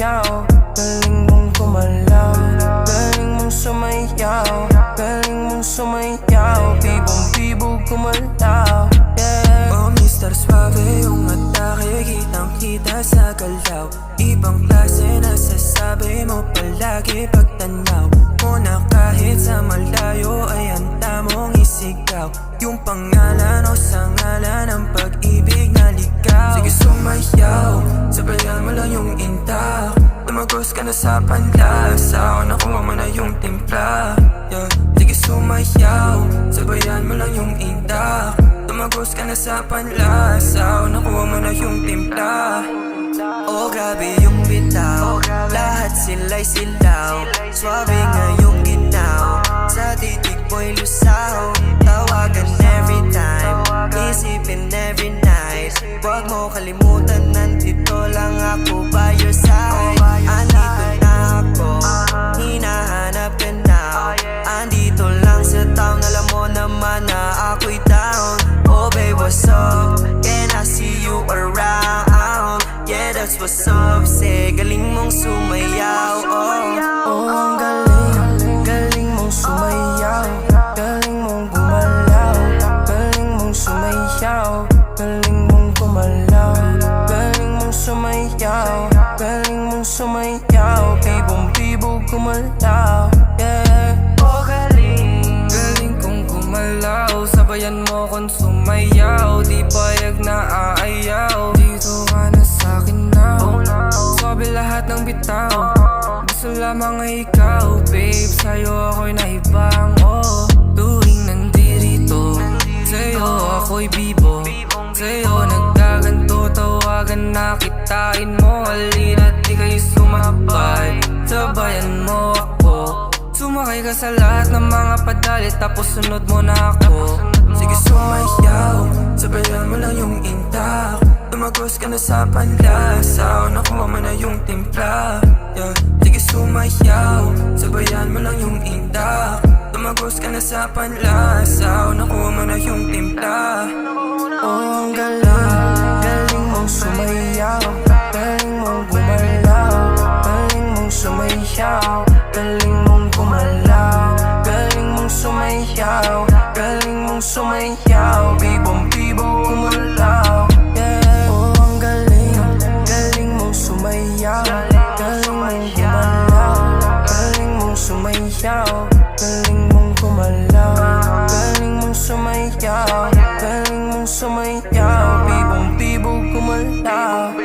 sumayaw Galing mong gumalaw Galing mong sumayaw Galing mong sumayaw. Bibong bibog gumalaw yeah. Oh Mr. Suave yung atake Kitang kita sa galaw. Ibang klase na sasabi mo palagi pagtanaw. Mo na kahit sa malayo ay ang tamong isigaw. Yung pangalan o sangalan ng pag-ibig na ligaw. Sige, so Tumagos ka na sa panlasa. O nakuha mo na yung timpla. Yeah. Sige sumayaw, sabayan mo lang yung intak Tumagos ka na sa panlasa. O nakuha mo na yung timpla. Oh grabe yung bitaw. Lahat sila'y silaw. Swabe ngayong ginaw. Sa titig mo'y lusaw. Tawagan every time. Isipin every night. Huwag mo kalimutan Nandito lang ako that's what's up Say galing mong sumayaw Oh, oh galing Galing mong sumayaw Galing mong gumalaw Galing mong sumayaw Galing mong gumalaw Galing mong sumayaw Galing mong sumayaw Bibong bibog gumalaw Yeah. Oh galing Galing kong gumalaw Sabayan mo kong sumayaw Di payag na aayaw. Dito ka na sa'kin now Sabi lahat ng bitaw. Gusto lamang ay ikaw Babe, sa'yo ako'y naibang Oh, tuwing nandirito Sa'yo ako'y bibo. Sa'yo nagkaganto Tawagan na kitain mo. Halina't di kayo sumabay. Sabayan mo ako. Sumakay ka sa lahat ng mga padalit Tapos sunod mo na ako Sige sumayaw. Sabayan mo lang yung intak Tumagos ka na sa panlasa. O nakuha mo na yung timpla. Yeah. Sige sumayaw. Sabayan mo lang yung intak Tumagos ka na sa panlasa. O nakuha mo na yung timpla. Oh ang galing. Galing mong sumayaw. Galing mong gumalaw. Galing mong sumayaw. Galing mong gumalaw. Galing mong sumayaw kong sumayaw Bibong-bibong umulaw yeah. Oh, ang galing, galing mong sumayaw Galing mong gumalaw. Galing mong sumayaw Galing mong gumalaw. Galing mong sumayaw Galing mong sumayaw Bibong-bibong umulaw